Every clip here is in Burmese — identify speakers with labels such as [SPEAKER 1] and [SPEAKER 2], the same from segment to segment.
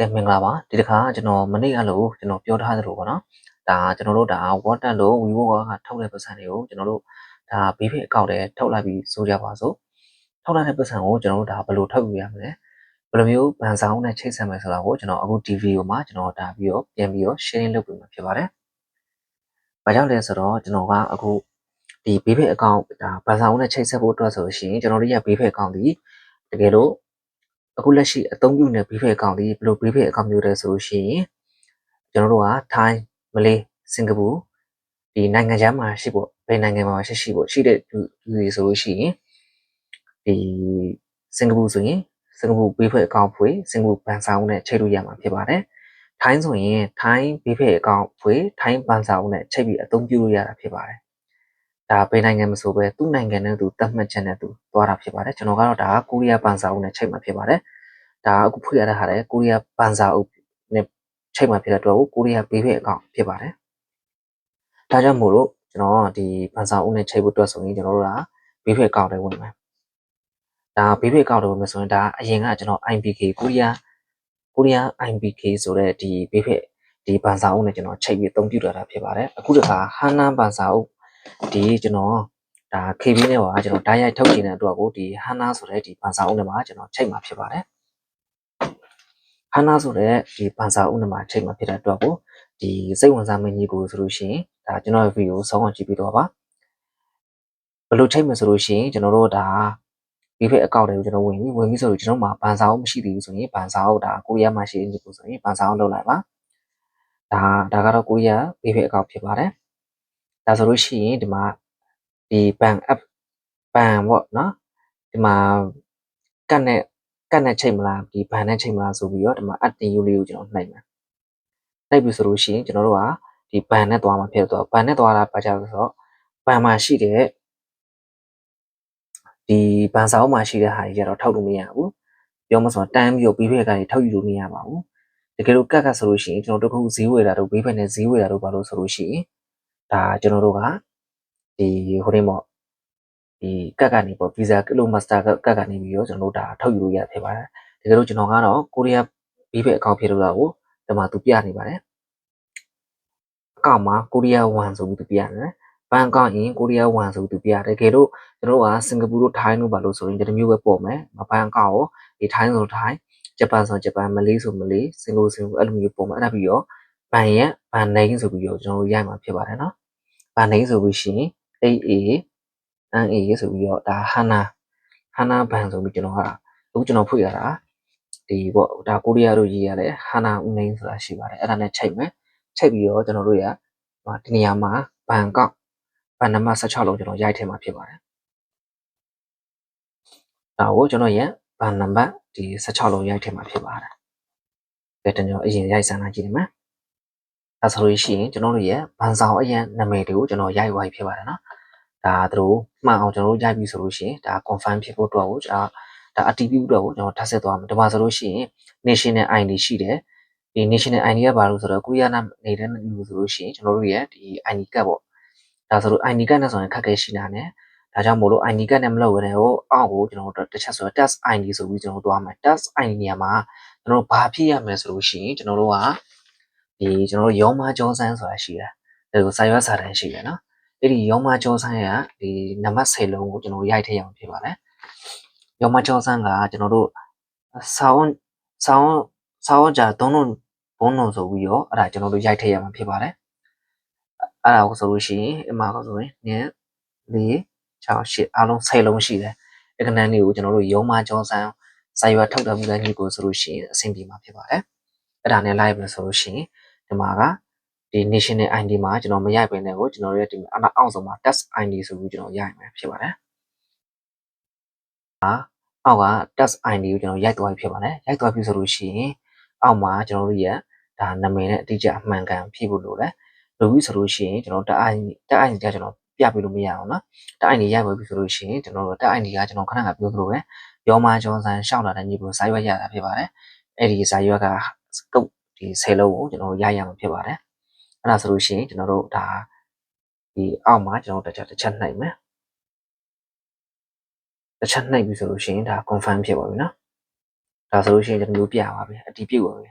[SPEAKER 1] ကဲမင်္ဂလာပါဒီတစ်ခါကျွန်တော်မနေ့ကလို့ကျွန်တော်ပြောထားသလိုပေါ့နော်ဒါကျွန်တော်တို့ဒါ water လို့ vivo ကထုတ်တဲ့ပတ်စံတွေကိုကျွန်တော်တို့ဒါ BF အကောင့်ထဲထုတ်လိုက်ပြီးဆိုကြပါစို့ထုတ်လိုက်တဲ့ပတ်စံကိုကျွန်တော်တို့ဒါဘယ်လိုထုတ်ယူရမလဲဘယ်လိုမျိုးဗန်ဆောင်နဲ့ချိတ်ဆက်မယ်ဆိုတာကိုကျွန်တော်အခု TV ကိုမှကျွန်တော်ဒါပြီးတော့ပြန်ပြီးတော့ sharing လုပ်ပေးမှာဖြစ်ပါတယ်။ဘာကြောင့်လဲဆိုတော့ကျွန်တော်ကအခုဒီ BF အကောင့်ဒါဗန်ဆောင်နဲ့ချိတ်ဆက်ဖို့အတွက်ဆိုလို့ရှိရင်ကျွန်တော်တို့ရဲ့ BF အကောင့်ဒီတကယ်လို့ အခုလက်ရှိအသုံးပြုနေ BF အကောင့်ဒီဘယ်လို BF အကောင့်မျိုးလဲဆိုလို့ရှိရင်ကျွန်တော်တို့ကထိုင်းမလေးစင်ကာပူဒီနိုင်ငံခြားမှာရှိဖို့ဘယ်နိုင်ငံမှာရှိရှိဖို့ရှိတဲ့လူတွေဆိုလို့ရှိရင်ဒီစင်ကာပူဆိုရင်စင်ကာပူဘေးဖွဲ့အကောင့်ဖွေစင်ကာပူဘန်စာအုပ်နဲ့ချိန်လို့ရမှာဖြစ်ပါတယ်။ထိုင်းဆိုရင်ထိုင်းဘေးဖွဲ့အကောင့်ဖွေထိုင်းဘန်စာအုပ်နဲ့ချိန်ပြီးအသုံးပြုလို့ရတာဖြစ်ပါတယ်။ ဒါဘယ်နိုင်ငံမဆိုပဲသူ့နိုင်ငံနဲ့သူတတ်မှတ်ချက်နဲ့သူသွားတာဖြစ်ပါတယ်။ကျွန်တော်ကတော့ဒါကိုရီးယားဘန်စာအုပ်နဲ့ချိန်မှာဖြစ်ပါတယ်။ဒါအခုဖွေရတဲ့ဟာလေကိုရီးယားဘန်စာအုပ်နဲ့ချိန်မှာဖြစ်တဲ့အတွက်ကိုရီးယားဘေးဖွဲ့အကောင့်ဖြစ်ပါတယ်။ဒါကြောင့်မို့လို့ကျွန်တော်ဒီဘန်စာအုပ်နဲ့ချိန်ဖို့အတွက်ဆိုရင်ကျွန်တော်တို့ကဘေးဖွဲ့အကောင့်တွေဝင်မယ်။ဒါဘေးဘေးကောက်တော့မယ်ဆိုရင်ဒါအရင်ကကျွန်တော် IPK ကိုရီးယားကိုရီးယား IPK ဆိုတဲ့ဒီဘေးဖက်ဒီဘန်စာအုပ်နဲ့ကျွန်တော်ချိန်ပြီးအသုံးပြုတာဖြစ်ပါတယ်အခုတခါဟာနာဘန်စာအုပ် ဒီကျွန်တော်ဒါ KB နဲ့ပါကျွန်တော်ဓာတ်ရိုက်ထုတ်ခြင်းတဲ့အတွက်ကိုဒီဟာနာဆိုတဲ့ဒီဘန်စာအုပ်နဲ့မှာကျွန်တော်ချိန်မှာဖြစ်ပါတယ်ဟာနာဆိုတဲ့ဒီဘန်စာအုပ်နဲ့မှာချိန်မှာဖြစ်တဲ့အတွက်ကိုဒီစိတ်ဝင်စားမင်းကြီးကိုဆိုလို့ရှိရင်ဒါကျွန်တော်ရဲ့ဗီဒီယိုဆောင်းအောင်ကြည့်ပြီးတော့ပါဘယ်လိုချိန်မဆိုလို့ရှိရင်ကျွန်တော်တို့ဒါဒီဖက်အကောင့်တွေကိုကျွန်တော်ဝင်ပြီဝင်ပြီဆိုတော့ကျွန်တော်မှာဘန်စာအုပ်မရှိသေးဘူးဆိုရင်ဘန်စာအုပ်ဒါကိုရီးယားမှာရှိနေပြီဆိုရင်ဘန်စာအုပ်လုပ်လိုက်ပါဒါဒါကတော့ကိုရီးယားဒီဖက်အကောင့်ဖြစ်ပါတယ် ဒါဆိုလို့ရှိရင်ဒီမှာဒီဘန် app ဘန်ပေါ့နော်ဒီမှာကတ်နဲ့ကတ်နဲ့ချိန်မလားဒီဘန်နဲ့ချိန်မလားဆိုပြီးတော့ဒီမှာ add တင်ယူလေးကိုကျွန်တော်နှိပ်မယ်နှိပ်ပြီဆိုလို့ရှိရင်ကျွန်တော်တို့ကဒီဘန်နဲ့သွားမှာဖြစ်တော့ဘန်နဲ့သွားတာပါကြလို့ဆိုတော့ဘန်မှာရှိတဲ့ဒီဘန်စာအုပ်မှာရှိတဲ့ဟာကြီးကတော့ထောက်လို့မရဘူးပြောမဆိုတန်းပြီးတော့ပြီးဖက်ကနေထောက်ယူလို့မရပါဘူးတကယ်လို့ကတ်ကတ်ဆိုလို့ရှိရင်ကျွန်တော်တို့ခုဈေးဝယ်တာတို့ဘေးဖက်နဲ့ဈေးဝယ်တာတို့ဘာလို့ဆိုလို့ရှိရင် ဒါကျွန်တော်တို့ကဒီဟိုရင်းပေါ့ဒီကတ်ကနေပေါ့ Visa ကလို Master ကတ်ကနေပြီးတော့ကျွန်တော်တို့ဒါထောက်ယူလို့ရဖြစ်ပါတယ်တကယ်လို့ကျွန်တော်ကတော့ကိုရီးယားဘေးဖက်အကောင့်ဖြစ်လို့တာကိုဒီမှာသူပြနေပါတယ်အကောင့်မှာကိုရီးယား1ဆိုပြီးသူပြနေတယ်ဘန်ကောက်ရင်ကိုရီးယား1ဆိုသူပြတယ်တကယ်လို့ကျွန်တော်တို့ကစင်ကာပူတို့ထိုင်းတို့ဘာလို့ဆိုရင်ဒီမျိုးပဲပေါ်မယ်ဘန်ကောက်ကိုဒီထိုင်းဆိုထိုင်းဂျပန်ဆိုဂျပန်မလေးဆိုမလေးစင်ကာပူစင်ကာပူအဲ့လိုမျိုးပေါ်မယ်အဲ့ဒါပြီးတော့ ဘန်ရဲ့ဘန်နိုင်ဆိုပြီးတော့ကျွန်တော်တို့ရိုက်မှာဖြစ်ပါတယ်နော်ဘန်နိုင်ဆိုပြီးရှိရင် AA NA ဆိုပြီးတော့ဒါဟနာဟနာဘန်ဆိုပြီးကျွန်တော်ကအခုကျွန်တော်ဖွင့်ရတာဒီပေါ့ဒါကိုရီးယားတို့ရေးရတယ်ဟနာဦးနိုင်ဆိုတာရှိပါတယ်အဲ့ဒါနဲ့ချိန်မယ်ချိန်ပြီးတော့ကျွန်တော်တို့ရဒီနေရာမှာဘန်ကောက်ဘန်နံပါတ်16လုံးကျွန်တော်ရိုက်ထည့်မှာဖြစ်ပါတယ်ဒါကိုကျွန်တော်ရဲ့ဘန်နံပါတ်ဒီ16လုံးရိုက်ထည့်မှာဖြစ်ပါတယ်ကဲတကျွန်တော်အရင်ရိုက်စမ်းလိုက်ကြည့်မယ် ဒါဆိုလို့ရှိရင်ကျွန်တော်တို့ရဲ့ဘန်ဆောင်အရင်နာမည်တွေကိုကျွန်တော်ရိုက်ဝိုင်းဖြစ်ပါတယ်နော်ဒါသူတို့မှန်အောင်ကျွန်တော်တို့ရိုက်ပြီဆိုလို့ရှိရင်ဒါ confirm ဖြစ်ဖို့အတွက်ကိုဒါဒါ active အတွက်ကိုကျွန်တော်ထပ်ဆက်သွားမယ်ဒီမှာဆိုလို့ရှိရင် national ID ရှိတယ်ဒီ national ID ကဘာလို့ဆိုတော့ကိုရီးယားနေတဲ့လူဆိုလို့ရှိရင်ကျွန်တော်တို့ရဲ့ဒီ ID ကတ်ပေါ့ဒါဆိုလို့ ID ကတ်နဲ့ဆိုရင်ခက်ခဲရှိတာနဲ့ဒါကြောင့်မို့လို့ ID ကတ်နဲ့မလုပ်ဘဲနဲ့ဟိုအောက်ကိုကျွန်တော်တို့တစ်ချက်ဆိုတော့ test ID ဆိုပြီးကျွန်တော်တို့သွားမယ် test ID နေရာမှာကျွန်တော်တို့ဘာဖြစ်ရမလဲဆိုလို့ရှိရင်ကျွန်တော်တို့က ဒီကျွန်တော်တို့ရောမကျောစမ်းဆိုတာရှိတယ်ဒါကိုစာရွက်စာတမ်းရှိတယ်နော်အဲ့ဒီရောမကျောစမ်းရဒီနံပါတ်10လုံးကိုကျွန်တော်ရိုက်ထည့်ရအောင်ဖြစ်ပါတယ်ရောမကျောစမ်းကကျွန်တော်တို့ဆောင်းဆောင်းဆောင်းကြသုံးလုံးဘုံလုံးဆိုပြီးတော့အဲ့ဒါကျွန်တော်တို့ရိုက်ထည့်ရမှာဖြစ်ပါတယ်အဲ့ဒါကိုဆိုလို့ရှိရင်အမှားဆိုရင်နည်း၄6 8အားလုံး10လုံးရှိတယ်အခဏန်းလေးကိုကျွန်တော်တို့ရုံးမကြောစမ်းစာရွက်ထုတ်တယ်မှုလည်းညီကိုဆိုလို့ရှိရင်အဆင်ပြေမှာဖြစ်ပါတယ်အဲ့ဒါနဲ့ live ပဲဆိုလို့ရှိရင် ဒီမှာကဒီ national ID မှာကျွန်တော်မရိုက်ပင်တဲ့ကိုကျွန်တော်ရဲ့ဒီအနောက်အောက်ဆုံးမှာ test ID ဆိုပြီးကျွန်တော်ရိုက်မယ်ဖြစ်ပါတယ်အာအောက်က test ID ကိုကျွန်တော်ရိုက်သွားပြီဖြစ်ပါတယ်ရိုက်သွားပြီဆိုလို့ရှိရင်အောက်မှာကျွန်တော်တို့ရဲ့ဒါနာမည်နဲ့အတိအကျအမှန်ကန်ဖြည့်ဖို့လိုတယ်လိုပြီဆိုလို့ရှိရင်ကျွန်တော်တက်အိုင်တက်အိုင်ကြကျွန်တော်ပြပေးလို့မရအောင်နော်တက်အိုင်ကြီးရိုက်ပွဲပြီဆိုလို့ရှိရင်ကျွန်တော်တို့တက်အိုင်ကြီးကကျွန်တော်ခဏကပြောသလိုပဲရောမကျော်ဆန်ရှောက်လာတဲ့ညီကိုဇာရွက်ရတာဖြစ်ပါတယ်အဲ့ဒီဇာရွက်ကကုတ် ဒီ10လုံးကိုကျွန်တော်တို့ရရမှာဖြစ်ပါတယ်အဲ့ဒါဆိုလို့ရှိရင်ကျွန်တော်တို့ဒါဒီအောက်မှာကျွန်တော်တို့တစ်ချက်တစ်ချက်နှိုက်မယ်တစ်ချက်နှိုက်ပြီဆိုလို့ရှိရင်ဒါ confirm ဖြစ်ပါပြီနော်ဒါဆိုလို့ရှိရင်ကျွန်တော်တို့ပြပါပြီအတီးပြုတ်ပါပြီ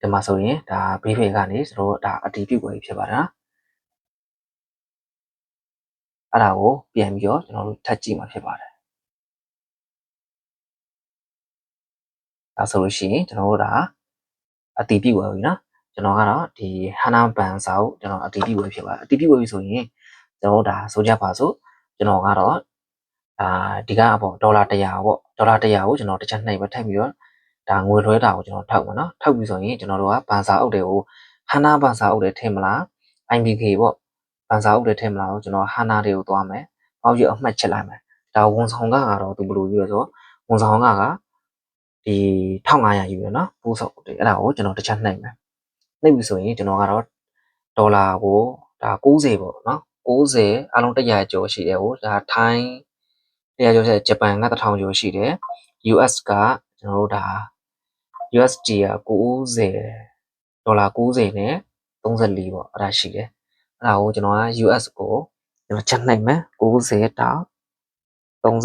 [SPEAKER 1] ဒီမှာဆိုရင်ဒါဘေးဖင်ကနေကျွန်တော်တို့ဒါအတီးပြုတ်ပါပြီဖြစ်ပါတယ်နော်အဲ့ဒါကိုပြန်ပြီးတော့ကျွန်တော်တို့ထပ်ကြည့်မှာဖြစ်ပါတယ် ဒါဆိုလို့ရှိရင်ကျွန်တော်တို့ဒါအတီးပြုတ်ွယ်ပြီနော်ကျွန်တော်ကတော့ဒီဟာနာဘန်စာကိုကျွန်တော်အတီးပြုတ်ွယ်ဖြစ်ပါတယ်အတီးပြုတ်ွယ်ပြီဆိုရင်ကျွန်တော်တို့ဒါဆိုကြပါစို့ကျွန်တော်ကတော့အာဒီကပေါ့ဒေါ်လာ100ပေါ့ဒေါ်လာ100ကိုကျွန်တော်တစ်ချက်နှိပ်ပဲထပ်ပြီးတော့ဒါငွေလွှဲတာကိုကျွန်တော်ထောက်မှာနော်ထောက်ပြီးဆိုရင်ကျွန်တော်တို့ကဘန်စာအုပ်တွေကိုဟာနာဘန်စာအုပ်တွေထည့်မလား IBK ပေါ့ဘန်စာအုပ်တွေထည့်မလားကိုကျွန်တော်ဟာနာတွေကိုသွားမယ်ပေါက်ရအမှတ်ချက်လိုက်မယ်ဒါဝန်ဆောင်ကကတော့သူဘယ်လိုပြောဆိုဝန်ဆောင်ကက ဒီ1500ယူရနော်ပိုးစောက်တွေအဲ့ဒါကိုကျွန်တော်တစ်ချက်နှိပ်မယ်နှိပ်ပြီဆိုရင်ကျွန်တော်ကတော့ဒေါ်လာကိုဒါ90ပေါ့နော်90အလုံး100ကျော်ရှိတယ်ဟိုဒါထိုင်း100ကျော်ရှိတယ်ဂျပန်က1000ကျော်ရှိတယ် US ကကျွန်တော်တို့ဒါ USD က90ဒေါ်လာ90နဲ့34ပေါ့အဲ့ဒါရှိတယ်အဲ့ဒါကိုကျွန်တော်က US ကိုကျွန်တော်ချက်နှိပ်မယ်90တောင်34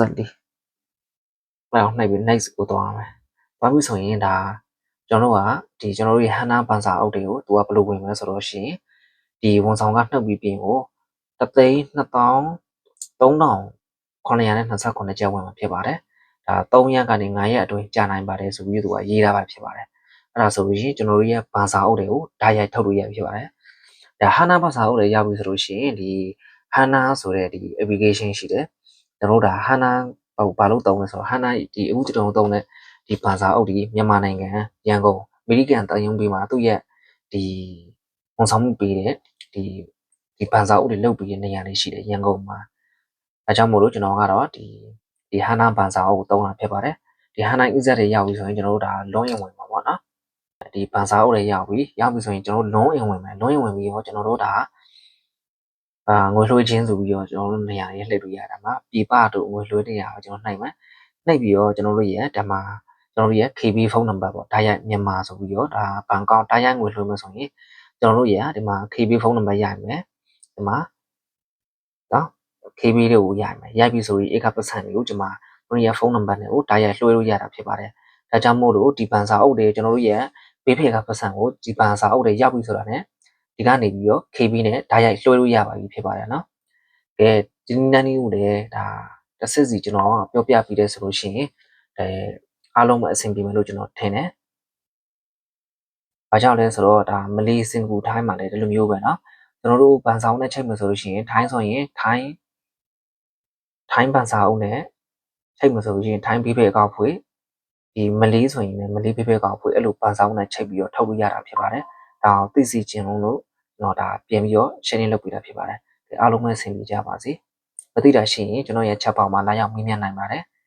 [SPEAKER 1] အဲ့ဒါနှိပ်ပြီး next ကိုသွားမယ် သွားပြီဆိုရင်ဒါကျွန်တော်တို့ကဒီကျွန်တော်တို့ရဲ့ HANA ဘန်စာအုပ်တွေကိုသူကဘယ်လိုဝင်မလဲဆိုတော့ရှင်ဒီဝန်ဆောင်ကနှုတ်ပြီးပြင်ကိုတသိန်း2000 3929ကျပ်ဝင်မှာဖြစ်ပါတယ်ဒါ3ရက်ကနေ9ရက်အတွင်းကြာနိုင်ပါတယ်ဆိုပြီးသူကရေးထားပါဖြစ်ပါတယ်အဲ့ဒါဆိုလို့ရှိရင်ကျွန်တော်တို့ရဲ့ဘာသာအုပ်တွေကိုဓာတ်ရိုက်ထုတ်လို့ရဖြစ်ပါတယ်ဒါဟာနာဘာသာအုပ်တွေရောက်ပြီဆိုလို့ရှိရင်ဒီဟာနာဆိုတဲ့ဒီ application ရှိတယ်ကျွန်တော်တို့ဒါဟာနာဟိုဘာလို့တုံးလဲဆိုတော့ဟာနာဒီအခုကျွန်တော်တုံးတဲ့ ဒီဘာသာအုပ်ဒီမြန်မာနိုင်ငံရန်ကုန်အမေရိကန်တိုင်းရုံးပေးမှာသူ့ရဲ့ဒီဝန်ဆောင်မှုပေးတဲ့ဒီဒီဘာသာအုပ်တွေလုပ်ပြီးတဲ့နေရာလေးရှိတယ်ရန်ကုန်မှာအဲကြောင့်မို့လို့ကျွန်တော်ကတော့ဒီဒီဟာနာဘန်စာအုပ်ကိုတုံးတာဖြစ်ပါတယ်ဒီဟာနာ exit တွေရောက်ပြီဆိုရင်ကျွန်တော်တို့ဒါ long ရင်ဝင်ပါပေါ့နော်ဒီဘန်စာအုပ်တွေရောက်ပြီရောက်ပြီဆိုရင်ကျွန်တော်တို့ long ရင်ဝင်မယ် long ရင်ဝင်ပြီးတော့ကျွန်တော်တို့ဒါအာငွေလွှဲခြင်းဆိုပြီးတော့ကျွန်တော်တို့နေရာတွေလှည့်လို့ရတာမှာပြပတို့ငွေလွှဲတဲ့နေရာကိုကျွန်တော်နှိပ်မယ်နှိပ်ပြီးတော့ကျွန်တော်တို့ရဲ့ဓမ္မ ကျွန်တော်တို့ရဲ့ KB ဖုန်းနံပါတ်ပေါ့ဒါရိုက်မြန်မာဆိုပြီးတော့ဒါဘန်ကောက်ဒါရိုက်ငွေလွှဲမယ်ဆိုရင်ကျွန်တော်တို့ရဲ့ဒီမှာ KB ဖုန်းနံပါတ်ရမယ်ဒီမှာနော် KB တွေကိုရမယ်ရိုက်ပြီဆိုရင်ဧကပတ်စံတွေကိုဒီမှာတို့ရဲ့ဖုန်းနံပါတ်နဲ့ကိုဒါရိုက်လွှဲလို့ရတာဖြစ်ပါတယ်ဒါကြောင့်မို့လို့ဒီဘန်စာအုပ်တွေကျွန်တော်တို့ရဲ့ပေးဖေကပတ်စံကိုဒီဘန်စာအုပ်တွေရောက်ပြီဆိုတာ ਨੇ ဒီကနေပြီးတော့ KB နဲ့ဓာတ်ရိုက်လွှဲလို့ရပါပြီဖြစ်ပါတယ်နော်။ကဲဒီနန်းလေးကိုလည်းဒါတစ်စစ်စီကျွန်တော်ပြောပြပြီးတဲ့ဆိုလို့ရှိရင်အဲ အားလုံးမအဆင်ပြေမယ်လို့ကျွန်တော်ထင်တယ်။ဘာကြောင့်လဲဆိုတော့ဒါမလေးစင်ကူထိုင်းမှာလည်းဒီလိုမျိုးပဲနော်။ကျွန်တော်တို့ဗန်ဆောင်နဲ့ချိန်မယ်ဆိုလို့ရှိရင်ထိုင်းဆိုရင်ထိုင်းထိုင်းဗန်စာအုပ်နဲ့ချိန်မယ်ဆိုလို့ရှိရင်ထိုင်းဘေးဘဲအကောက်ဖွေဒီမလေးဆိုရင်လည်းမလေးဘေးဘဲအကောက်ဖွေအဲ့လိုဗန်ဆောင်နဲ့ချိန်ပြီးတော့ထုတ်လို့ရတာဖြစ်ပါတယ်။ဒါအောင်သိစီခြင်းလုံးလို့ကျွန်တော်ဒါပြန်ပြီးတော့ sharing လုပ်ပေးတာဖြစ်ပါတယ်။အားလုံးပဲဆင်ပြေကြပါစေ။မသိတာရှိရင်ကျွန်တော်ရဲ့ chat box မှာလာရောက်မေးမြန်းနိုင်ပါတယ်။